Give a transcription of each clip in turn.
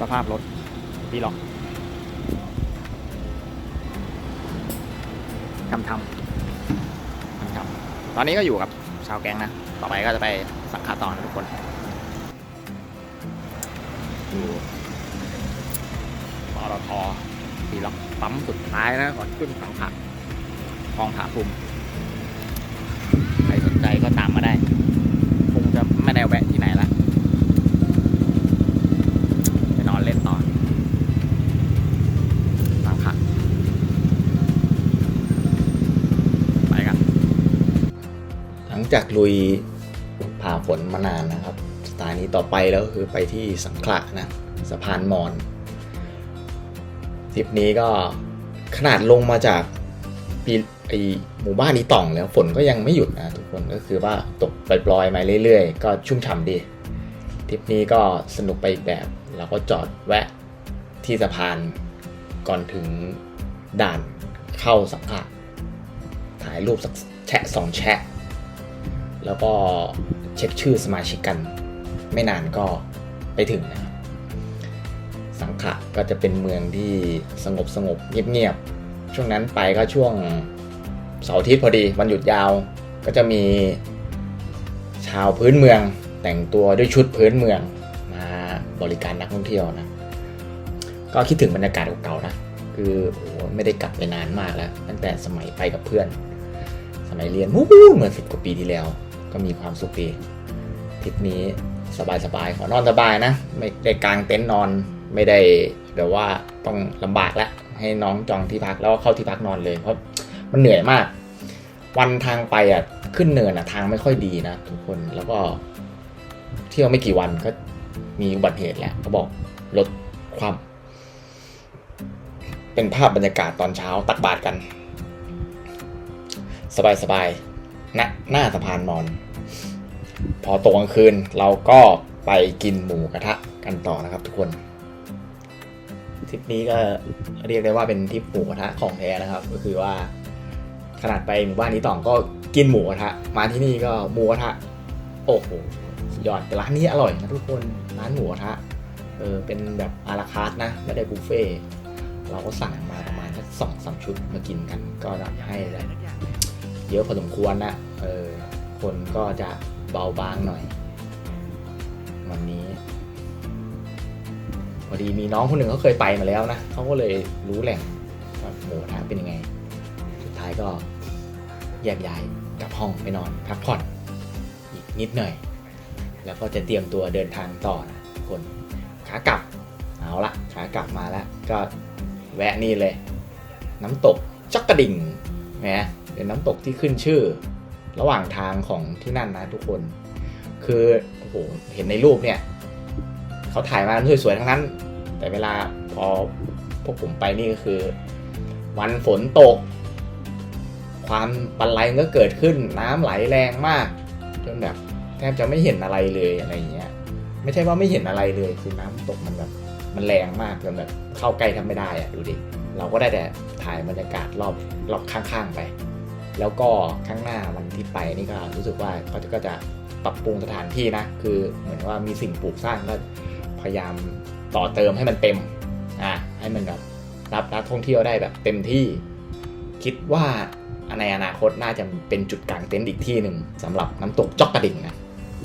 สภาพรถพี่ล็อกทำทำทำทำตอนนี้ก็อยู่กับชาวแก๊งนะ ต่อไปก็จะไปสังขาต่อนทุกคนดูปตทพี่ล็อกปั๊มสุดท้ายนะก่อนขึ้นสังขาคลองผาภูมิใครสนใจก็ตามมาได้ คงจะไม่ได้แวะที่ไหนละ ไปนอนเล่นต่อสังขะไปกัน ห ลังจากลุยผ่าฝนมานานนะครับ สถานีต่อไปแล้วคือไปที่สังขละนะสะพานมอนทริปนี้ก็ขนาดลงมาจากปีไอหมู่บ้านนี้ต่องแล้วฝนก็ยังไม่หยุดนะทุกคนก็คือว่าตกปล่อยๆมาเรื่อยๆ ก็ชุ่มฉ่ำดีทริปนี้ก็สนุกไปอีกแบบเราก็จอดแวะที่สะพานก่อนถึงด่านเข้าสังขละถ่ายรูปสักแชะสองแชะ แล้วก็เช็คชื่อสมาชิกกัน ไม่นานก็ไปถึงนะครับสังขะก็จะเป็นเมืองที่สงบสงบเงียบๆ ช่วงนั้นไปก็ช่วงเสาร์อาทิตย์พอดีวันหยุดยาว ก็จะมีชาวพื้นเมืองแต่งตัวด้วยชุดพื้นเมืองมาบริการนักท่องเที่ยวนะ ก็คิดถึงบรรยากาศเก่าๆนะ คือโอ้ไม่ได้กลับไปนานมากแล้ว ตั้งแต่สมัยไปกับเพื่อน สมัยเรียนมู้เหมือนสิบกว่าปีที่แล้ว ก็มีความสุขดีทริปนี้สบายๆขอนอนสบายนะ ไม่ได้กางเต็นท์นอนไม่ได้แบบว่าต้องลำบากแล้วให้น้องจองที่พักแล้วก็เข้าที่พักนอนเลยเพราะมันเหนื่อยมาก วันทางไปอะขึ้นเนินอะทางไม่ค่อยดีนะ ทุกคนแล้วก็ เที่ยวไม่กี่วันก็มีอุบัติเหตุแหละเขาบอกลดความ เป็นภาพบรรยากาศตอนเช้าตักบาตรกัน สบายๆณหน้าสะพานมอน พอตกกลางคืนเราก็ไปกินหมูกระทะกันต่อนะครับทุกคนทริปนี้ก็เรียกได้ว่าเป็นทริปหมูกระทะของแท้นะครับ ก็คือว่าขนาดไปหมู่บ้านนี้ต่องก็กินหมูกระทะมาที่นี่ก็หมูกระทะโอ้โหยอดแต่ร้านนี้อร่อยนะทุกคนร้านหมูกระทะเออเป็นแบบอาราคาร์ทนะไม่ได้บุฟเฟ่เราก็สั่งมาประมาณสักสองสามชุดมากินกัน ก็ให้แบบเยอะพอสมควรนะเออ คนก็จะเบาบางหน่อย วันนี้พอดีมีน้องคนหนึ่งเขาเคยไปมาแล้วนะเขาก็เลยรู้แหล่งว่าหมูกระทะเป็นยังไง สุดท้ายก็แยกย้ายกลับห้องไปนอนพักผ่อนอีกนิดหน่อย แล้วก็จะเตรียมตัวเดินทางต่อนะคนขากลับเอาละขากลับมาแล้ว ก็แวะนี่เลย น้ำตกจักกระดิ่งนะเป็นน้ำตกที่ขึ้นชื่อ ระหว่างทางของที่นั่นนะทุกคน คือโอ้โหเห็นในรูปเนี่ยเขาถ่ายมาสวยๆทั้งนั้น แต่เวลาพอพวกผมไปนี่ก็คือ วันฝนตก ความบันไลก็เกิดขึ้นน้ำไหลแรงมากจนแบบแทบจะไม่เห็นอะไรเลยอะไรอย่างเงี้ย ไม่ใช่ว่าไม่เห็นอะไรเลยคือน้ำตกมันแบบมันแรงมากจนแบบเข้าใกล้ทำไม่ได้อะดูดิเราก็ได้แต่ถ่ายบรรยากาศรอบรอบข้างๆไป แล้วก็ข้างหน้าวันที่ไปนี่ก็รู้สึกว่าเขาก็จะปรับปรุงสถานที่นะ คือเหมือนว่ามีสิ่งปลูกสร้างก็พยายามต่อเติมให้มันเต็มอะให้มันแบบรับนักท่องเที่ยวได้แบบเต็มที่ คิดว่าในอนาคตน่าจะเป็นจุดกลางเต็นท์อีกที่หนึ่งสำหรับน้ำตกจอกกระดิ่งนะ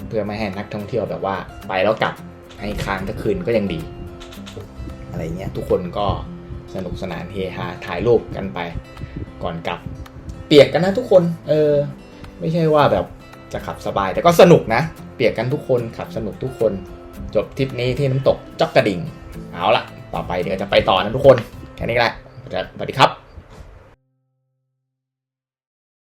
เพื่อไม่ให้นักท่องเที่ยวแบบว่าไปแล้วกลับให้ค้างทั้งคืนก็ยังดี อะไรเงี้ยทุกคนก็สนุกสนานเฮฮาถ่ายรูปกันไป ก่อนกลับ ปียกกันนะทุกคน เออ ไม่ใช่ว่าแบบจะขับสบาย แต่ก็สนุกนะ เปียกกันทุกคนขับสนุกทุกคน จบทริปนี้ที่น้ำตกจอกกระดิ่ง เอาละต่อไปเดี๋ยวจะไปต่อนะทุกคน แค่นี้แหละสวัสดีครับ